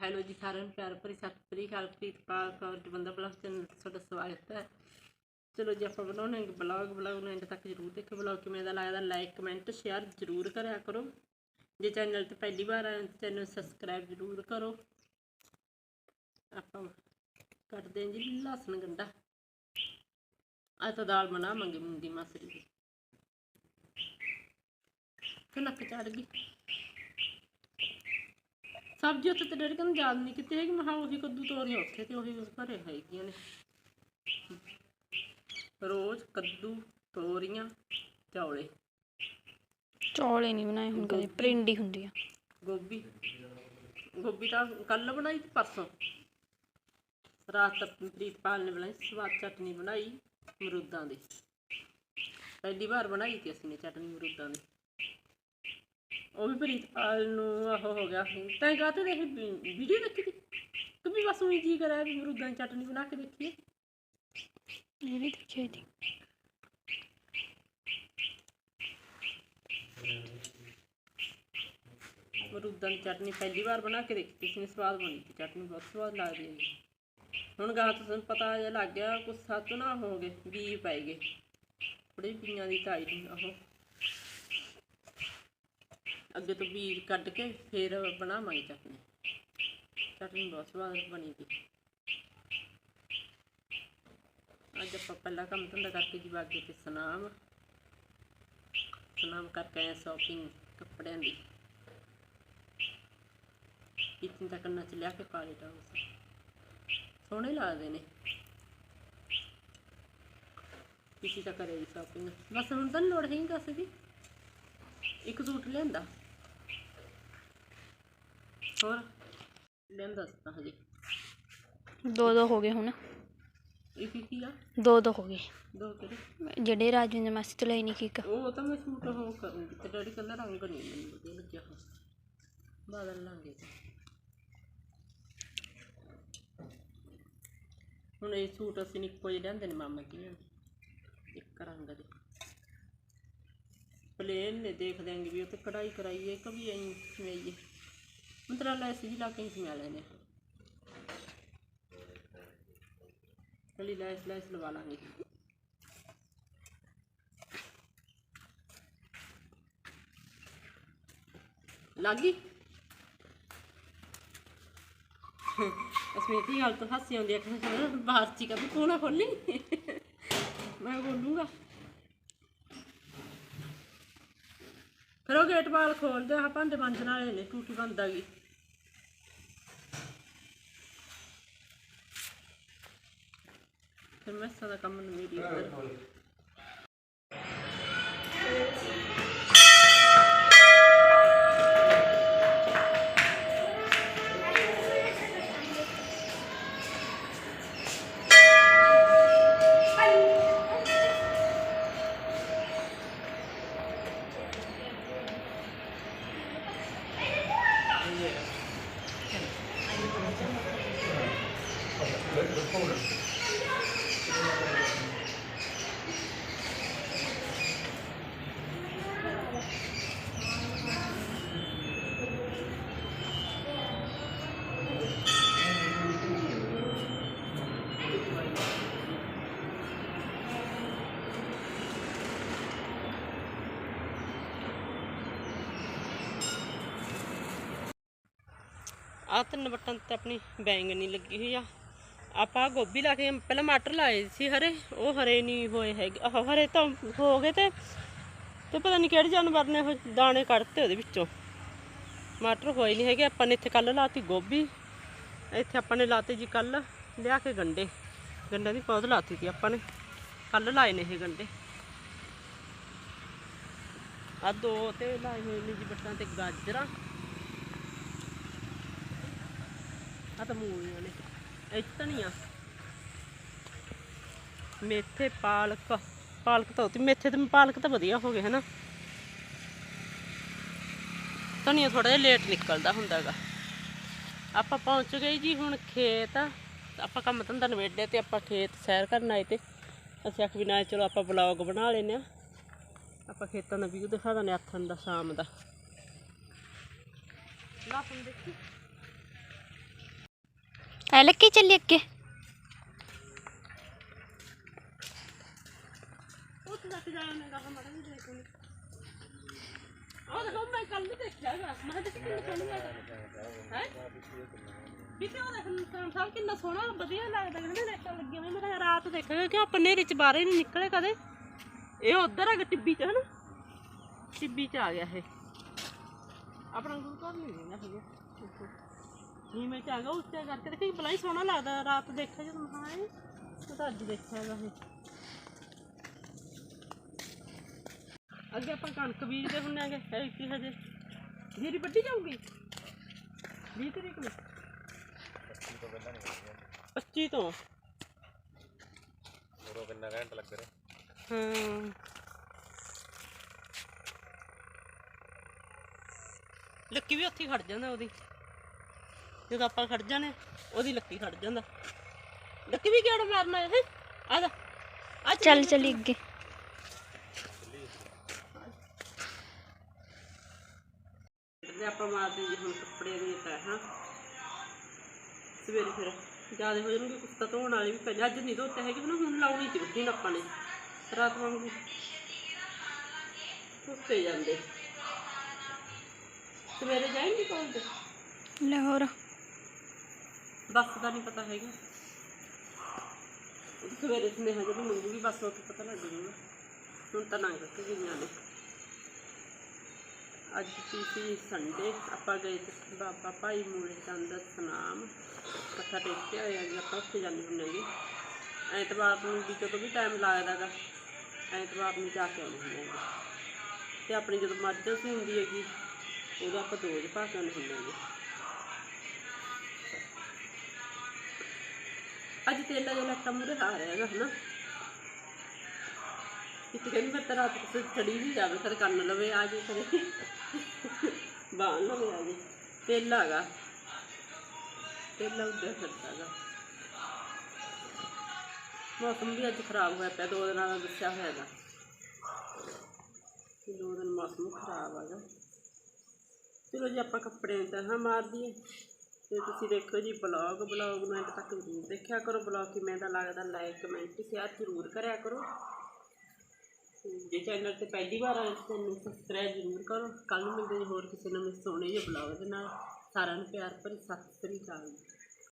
Hello ਜੀ ਸਾਰਿਆਂ ਨੂੰ ਪਿਆਰ ਭਰੀ ਸਤਿ ਸ੍ਰੀ ਅਕਾਲ ਪ੍ਰੀਤਪਾਲ ਕੌਰ ਜਵੰਦਾ ਪਲੱਸ ਚੈਨਲ ਤੇ ਤੁਹਾਡਾ ਸਵਾਗਤ ਹੈ। ਚਲੋ ਜੀ ਆਪਾਂ ਬਣਾਉਣੇ ਇੱਕ ਬਲੌਗ ਬਲੌਗ ਨੂੰ ਐਂਡ ਤੱਕ ਜਰੂਰ ਦੇਖੋ ਬਲੌਗ ਕਿਵੇਂ ਦਾ ਲੱਗਦਾ ਲਾਈਕ ਕਮੈਂਟ ਸ਼ੇਅਰ ਜਰੂਰ ਕਰਿਆ ਕਰੋ। ਜੇ ਚੈਨਲ ਤੇ ਪਹਿਲੀ ਵਾਰ ਆਏ ਤਾਂ ਚੈਨਲ ਸਬਸਕ੍ਰਾਈਬ ਜਰੂਰ ਕਰੋ। ਆਪਾਂ ਕੱਟਦੇ ਹਾਂ ਜੀ ਲਸਣ ਗੰਡਾ। ਅੱਜ ਤਾਂ ਦਾਲ ਬਣਾਵਾਂਗੇ ਮੂੰਗੀ ਮਸਰੀ ਦੀ। ਕਨਕ ਚੜ ਗਈ? ਸਬਜ਼ੀ ਉੱਤੇ ਤੇ ਡੇਢ ਕੰਨ ਯਾਦ ਨਹੀਂ ਕੀਤੀ ਹੈਗੀ ਮਹਾ ਉਹੀ ਕੱਦੂ ਤੋਰੀਆਂ ਉੱਥੇ ਤੇ ਉਹੀ ਘਰੇ ਹੈਗੀਆਂ ਨੇ। ਰੋਜ਼ ਕੱਦੂ ਤੋਰੀਆਂ ਚੌਲੇ। ਚੌਲੇ ਨਹੀਂ ਬਣਾਏ ਹੁਣ ਕਦੇ ਪ੍ਰਿੰਡੀ ਹੁੰਦੀ ਆ। ਗੋਭੀ। ਗੋਭੀ ਤਾਂ ਕੱਲ ਬਣਾਈ ਤੇ ਪਰਸੋਂ। ਰਾਤ ਪ੍ਰੀਤਪਾਲ ਨੇ ਬਣਾਈ ਸਵਾਦ ਚਟਨੀ ਬਣਾਈ ਮਰੂਦਾਂ ਦੀ। ਪਹਿਲੀ ਵਾਰ ਬਣਾਈ ਤੇ ਅਸੀਂ ਨੇ ਚਟਨੀ ਮਰੂਦਾਂ ਦੀ। ਉਹ ਵੀ ਪ੍ਰੀਤਪਾਲ ਨੂੰ ਆਹ ਹੋ ਗਿਆ ਤੈਂ ਕਾਹਤੇ ਦੇਖ ਵੀਡੀਓ ਦੇਖੀ ਤੀ ਕਿ ਵੀ ਬਸ ਉਹੀ ਜੀ ਕਰਿਆ ਵੀ ਮਰੂਦਾਂ ਦੀ ਚਟਨੀ ਬਣਾ ਕੇ ਦੇਖੀਏ। ਇਹ ਵੀ ਦੇਖਿਆ ਸੀ ਮਰੂਦਾਂ ਦੀ ਚਟਨੀ ਪਹਿਲੀ ਵਾਰ ਬਣਾ ਕੇ ਦੇਖੀ ਸੀ ਸਵਾਦ ਬਣੀ ਸੀ। ਚਟਨੀ ਬਹੁਤ ਸਵਾਦ ਲੱਗਦੀ ਹੈ। ਜੀ ਹੁਣ ਗਾਂ ਤੋਂ ਤੁਹਾਨੂੰ ਪਤਾ ਜਿਹਾ ਲੱਗ ਗਿਆ ਕੁਛ ਸੱਤ ਨਾ ਹੋ ਗਏ ਬੀ ਪੈ ਗਏ। ਥੋੜੀ ਪੀਆਂ ਦੀ ਤਾਈ ਦੀ ਉਹ ਅੱਗੇ ਤੋਂ ਬੀਜ ਕੱਢ ਕੇ ਫਿਰ ਬਣਾਵਾਂਗੇ ਚਟਨੀ। ਚਟਨੀ ਬਹੁਤ ਸਵਾਦ ਬਣੀ ਸੀ। ਅੱਜ ਆਪਾਂ ਪਹਿਲਾ ਕੰਮ ਧੰਦਾ ਕਰਕੇ ਜੀ ਬਾਗੇ ਤੇ ਸਨਾਮ। ਸਨਾਮ ਕਰਕੇ ਆਏ ਸ਼ਾਪਿੰਗ ਕੱਪੜਿਆਂ ਦੀ। ਇਤਨੀ ਤੱਕ ਨਾ ਚ ਲਿਆ ਕੇ ਪਾ ਲਿਆ ਉਸ ਸੋਹਣੇ ਲੱਗਦੇ ਨੇ। ਕਿਸੇ ਤਾਂ ਕਰੇ ਸ਼ਾਪਿੰਗ ਬਸ ਹੁਣ ਤਾਂ ਨੀ ਲੋੜ ਹੈ ਕਸੇ ਦੀ। ਇੱਕ ਸੂਟ ਲਿਆਂਦਾ। ਹੋਰ? ਸੀ ਤਾਂ ਹਜੇ। ਦੋ ਦੋ ਹੋ ਗਏ ਹੁਣ। ਇੱਕ ਹੀ ਕੀ ਆ? ਦੋ ਦੋ ਹੋ ਗਏ। ਦੋ ਕਿਹੜੇ ਜਿਹੜੇ ਰਾਜਵਿੰਦਰ ਮਾਸੀ ਤੋਂ ਲਈ ਨਹੀਂ ਕਿਕ ਉਹ ਤਾਂ ਮੈਂ ਸੂਟ ਉਹ ਕਰੂੰਗੀ ਤੇ ਡੈਡੀ ਕਹਿੰਦਾ ਰੰਗ ਨਹੀਂ ਮੈਨੂੰ ਵਧੀਆ ਲੱਗਿਆ ਬਦਲ ਲਾਂਗੇ। ਹੁਣ ਇਹ ਸੂਟ ਅਸੀਂ ਇੱਕੋ ਜਿਹੇ ਲਿਆਂਦੇ ਨੇ ਮਾਮਾ ਜੀ ਨੇ। ਇੱਕ ਰੰਗ ਦੇ। ਪਲੇਨ ਨੇ ਦੇਖ ਦਿਆਂਗੇ ਵੀ ਉਹ ਤੇ ਕਢਾਈ ਕਰਾਈਏ ਕਿ ਵੀ ਐਂ ਸਮਾਈਏ ਮਤਲਬ ਲੈ ਸੀ ਲਾ ਕੇ ਹੀ ਸਮਾ ਲੈਨੇ ਕਲੀ ਲੈਸ ਲੈਸ ਲਵਾ ਲਾਂਗੇ। ਲੱਗੀ ਅਸਮੀਤੀ ਹਾਲ ਤੋਂ ਹਾਸੀ ਆਉਂਦੀ ਹੈ ਕਿ ਬਾਹਰ ਚੀ ਕਾ ਤੂੰ ਨਾ ਖੋਲੀ ਮੈਂ ਬੋਲੂੰਗਾ ਫਿਰ ਉਹ ਗੇਟ ਬਾਲ ਖੋਲਦੇ ਆ ਭਾਂਡੇ ਮਾਂਜਣ ਵਾਲੇ ਨੇ ਟੂਟੀ ਬੰਦ ਆ ਗਈ। ਫਿਰ ਮੈਂ ਸਦਾ ਕੰਮ ਨੂੰ ਮੇਰੀ ਆ ਤਿੰਨ ਬਟਨ ਤੇ ਆਪਣੀ ਬੈਂਗਣੀ ਲੱਗੀ ਹੋਈ ਆ। ਆਪਾਂ ਗੋਭੀ ਲਾ ਕੇ ਪਹਿਲਾਂ ਮਟਰ ਲਾਏ ਸੀ ਹਰੇ, ਉਹ ਹਰੇ ਨਹੀਂ ਹੋਏ ਹੈਗੇ। ਆਹ ਹਰੇ ਤਾਂ ਹੋ ਗਏ ਤੇ ਤੇ ਪਤਾ ਨਹੀਂ ਕਿਹੜੇ ਜਾਨਵਰ ਨੇ ਉਹ ਦਾਣੇ ਕੱਢਤੇ ਉਹਦੇ ਵਿੱਚੋਂ। ਮਟਰ ਹੋਏ ਨਹੀਂ ਹੈਗੇ, ਆਪਾਂ ਨੇ ਇੱਥੇ ਕੱਲ ਲਾਤੀ ਗੋਭੀ। ਇੱਥੇ ਆਪਾਂ ਨੇ ਲਾਤੇ ਜੀ ਕੱਲ ਲਿਆ ਕੇ ਗੰਡੇ। ਗੰਡਿਆਂ ਦੀ ਪੌਦ ਲਾਤੀ ਸੀ ਆਪਾਂ ਨੇ। ਕੱਲ ਲਾਏ ਨੇ ਇਹ ਗੰਡੇ। ਆ ਦੋ ਤੇ ਲਾਏ ਹੋਏ ਨੇ ਜੀ ਬੱਟਾਂ ਤੇ ਗਾਜਰਾਂ। ਆ ਤਾਂ ਮੂਲੀਆਂ ਨੇ। ਧਨੀਆ ਮੇਥੇ ਪਾਲਕ। ਪਾਲਕ ਤਾਂ ਉਤੀ ਮੇਥੇ ਤੇ ਪਾਲਕ ਤਾਂ ਵਧੀਆ ਹੋ ਗਏ, ਹਨਾ? ਧਨੀਆ ਥੋੜਾ ਜਿਹਾ ਲੇਟ ਨਿਕਲਦਾ ਹੁੰਦਾਗਾ। ਆਪਾਂ ਪਹੁੰਚ ਗਏ ਜੀ ਹੁਣ ਖੇਤ। ਆਪਾਂ ਕੰਮ ਧੰਦਾ ਨਵੇੜਿਆ ਤੇ ਆਪਾਂ ਖੇਤ ਸੈਰ ਕਰਨ ਆਏ ਤੇ। ਅਸੀਂ ਆਖ ਵੀ ਨਾ ਚਲੋ ਆਪਾਂ ਬਲੌਗ ਬਣਾ ਲੈਨੇ ਆ ਆਪਾਂ ਖੇਤਾਂ ਦਾ ਵੀਊ ਦਿਖਾ ਦਿੰਦੇ ਆਥਣ ਦਾ ਸ਼ਾਮ ਦਾ। ਲਾਪਨ ਦੇਖੀ। ਦੇਖਿਆ ਹੈਗਾ ਮੈਂ ਕਿਹਾ ਕਿੰਨਾ ਸੋਹਣਾ ਵਧੀਆ ਲੱਗਦਾ ਕਹਿੰਦੇ ਲਾਈਟਾਂ ਲੱਗੀਆਂ ਮੈਂ ਕਿਹਾ ਰਾਤ ਦੇਖਾਂਗੇ ਕਿ ਆਪਾਂ ਨੇਰੇ ਚ ਬਾਹਰ ਹੀ ਨਹੀਂ ਨਿਕਲੇ ਕਦੇ ਇਹ ਉਧਰ ਹੈਗਾ ਟਿੱਬੀ ਚ ਹਨਾ ਟਿੱਬੀ ਚ ਆ ਗਿਆ ਇਹ ਆਪਣਾ ਗੁਰੂ ਘਰ ਨਹੀਂ ਹੈਗਾ ਹੈਗਾ ਨੀਵੇਂ ਚ ਗਿਆ ਉੱਚਾ ਕਰਕੇ। ਦੇਖੀ ਹੀ ਸੋਹਣਾ ਲੱਗਦਾ ਰਾਤ ਦੇਖਿਆ ਜਦੋਂ ਮੈਂ ਹਾਂ ਇਹ ਤਾਂ ਅੱਜ ਦੇਖਿਆ ਹੈਗਾ ਇਹ। ਅੱਗੇ ਆਪਾਂ ਕਣਕ ਬੀਜਦੇ ਹੁੰਨੇ ਆਗੇ ਇਹ ਕੀ ਹਜੇ? ਜੀਰੀ ਵੱਢੀ ਜਾਊਗੀ? 20 ਤਰੀਕ ਨੂੰ? 25 ਤੋਂ ਉਦੋਂ ਕਿੰਨਾ ਘੰਟਾ ਲੱਗ ਰਿਹਾ। ਹਾਂ। ਲੱਕੀ ਵੀ ਉੱਥੇ ਖੜ ਜਾਂਦਾ ਉਹਦੀ। ਜਦੋਂ ਆਪਾਂ ਖੜ ਜਾਣੇ ਉਹਦੀ ਲੱਕੀ ਖੜ ਜਾਂਦਾ। ਲੱਕੀ ਵੀ ਕਿਹੜਾ ਮਾਰਨਾ ਹੈ ਆ ਜਾ। ਆ ਚੱਲ ਚੱਲੀ ਅੱਗੇ। ਤੇ ਆਪਾਂ ਮਾਰਦੇ ਜੀ ਹੁਣ ਕੱਪੜੇ ਦੀ ਤੈਅ ਹਾਂ ਸਵੇਰੇ ਫਿਰ ਜ਼ਿਆਦਾ ਹੋ ਜਾਣਗੇ ਕੁੱਤਾ ਧੋਣ ਵਾਲੀ ਵੀ ਪਹਿਲਾਂ ਅੱਜ ਨਹੀਂ ਧੋਤੇ ਹੈਗੇ ਨਾ ਹੁਣ ਲਾਉਣੀ ਸੀ ਉੱਡੀ ਆਪਾਂ ਨੇ। ਰਾਤ ਵਾਂਗੂ ਧੁੱਤੇ ਜਾਂਦੇ। ਸਵੇਰੇ ਜਾਏਂਗੇ ਕਾਲਜ ਲਾਹੌਰ। ਬੱਸ ਦਾ ਨਹੀਂ ਪਤਾ ਹੈਗਾ। ਉਹ ਸਵੇਰੇ ਸੁਨੇਹਾ ਜਦੋਂ ਮੰਗੂਗੀ ਬੱਸ ਉੱਥੇ ਪਤਾ ਲੱਗ ਜਾਊਗਾ। ਹੁਣ ਤਾਂ ਨੰਗ ਕੇ ਗਈਆਂ ਨੇ ਅੱਜ ਕੀ ਸੀ? ਸੰਡੇ ਆਪਾਂ ਗਏ ਤੇ ਬਾਬਾ ਭਾਈ ਮੂਲੇ ਚੰਦ ਸਨਾਮ, ਮੱਥਾ ਟੇਕ ਕੇ ਆਏ ਜੀ, ਆਪਾਂ ਉੱਥੇ ਜਾਂਦੇ ਹੁੰਦੇ ਹੈਗੇ ਐਤਵਾਰ ਨੂੰ ਵੀ ਜਦੋਂ ਵੀ ਟਾਈਮ ਲੱਗਦਾ ਗਾ, ਐਤਵਾਰ ਨੂੰ ਜਾ ਕੇ ਆਉਂਦੇ ਹੁੰਦੇ ਹੈਗੇ ਤੇ ਆਪਣੀ ਜਦੋਂ ਮਰਜ਼ੀ ਹੁੰਦੀ ਹੈਗੀ ਉਹਦਾ ਆਪਾਂ ਦੋਜ ਪਾ ਕੇ ਆਉਂਦੇ ਹੁੰਦੇ ਹੈਗੇ ਅੱਜ ਤੇਲਾ ਜਿਹਾ ਲੱਟਾ ਮੂਰੇ ਆ ਰਿਹਾ ਹੈਗਾ ਹਨਾ। ਕਿਤੇ ਕਹਿੰਦੀ ਮੈਂ ਤਾਂ ਰਾਤ ਕਿਸੇ ਚੜੀ ਨਹੀਂ ਜਾਵੇ, ਫਿਰ ਕੰਨ ਲਵੇ, ਆ ਜੇ ਕਰੇ ਬਾਣ ਲਵੇ ਆ ਜੇ। ਤੇਲਾ ਹੈਗਾ। ਤੇਲਾ ਉੱਧਰ ਫਿਰਦਾ ਹੈਗਾ। ਮੌਸਮ ਵੀ ਅੱਜ ਖਰਾਬ ਹੋਇਆ ਪਿਆ, ਦੋ ਦਿਨਾਂ ਦਾ ਦੱਸਿਆ ਹੋਇਆ ਹੈਗਾ। ਦੋ ਦਿਨ ਮੌਸਮ ਖਰਾਬ ਹੈਗਾ। ਚਲੋ ਜੇ, ਆਪਾਂ ਕੱਪੜੇ ਤਾਂ ਹਾਂ ਮਾਰ ਦਈਏ। ਤੇ ਤੁਸੀਂ ਦੇਖੋ ਜੀ ਬਲੌਗ ਬਲੌਗ ਨੂੰ ਐਂਡ ਤੱਕ ਜ਼ਰੂਰ ਦੇਖਿਆ ਕਰੋ। ਬਲੌਗ ਕਿਵੇਂ ਦਾ ਲੱਗਦਾ, ਲਾਈਕ, ਕਮੈਂਟ, ਸ਼ੇਅਰ ਜ਼ਰੂਰ ਕਰਿਆ ਕਰੋ। ਜੇ ਚੈਨਲ ਤੇ ਪਹਿਲੀ ਵਾਰ ਆਏ ਤਾਂ ਨੂੰ ਸਬਸਕ੍ਰਾਈਬ ਜ਼ਰੂਰ ਕਰੋ। ਕੱਲ ਨੂੰ ਮਿਲਦੇ ਹਾਂ ਹੋਰ ਕਿਸੇ ਨਵੇਂ ਸੋਹਣੇ ਜਿਹੇ ਬਲੌਗ ਦੇ ਨਾਲ। ਸਾਰਿਆਂ ਨੂੰ ਪਿਆਰ ਭਰੀ ਸਤਿ ਸ੍ਰੀ ਅਕਾਲ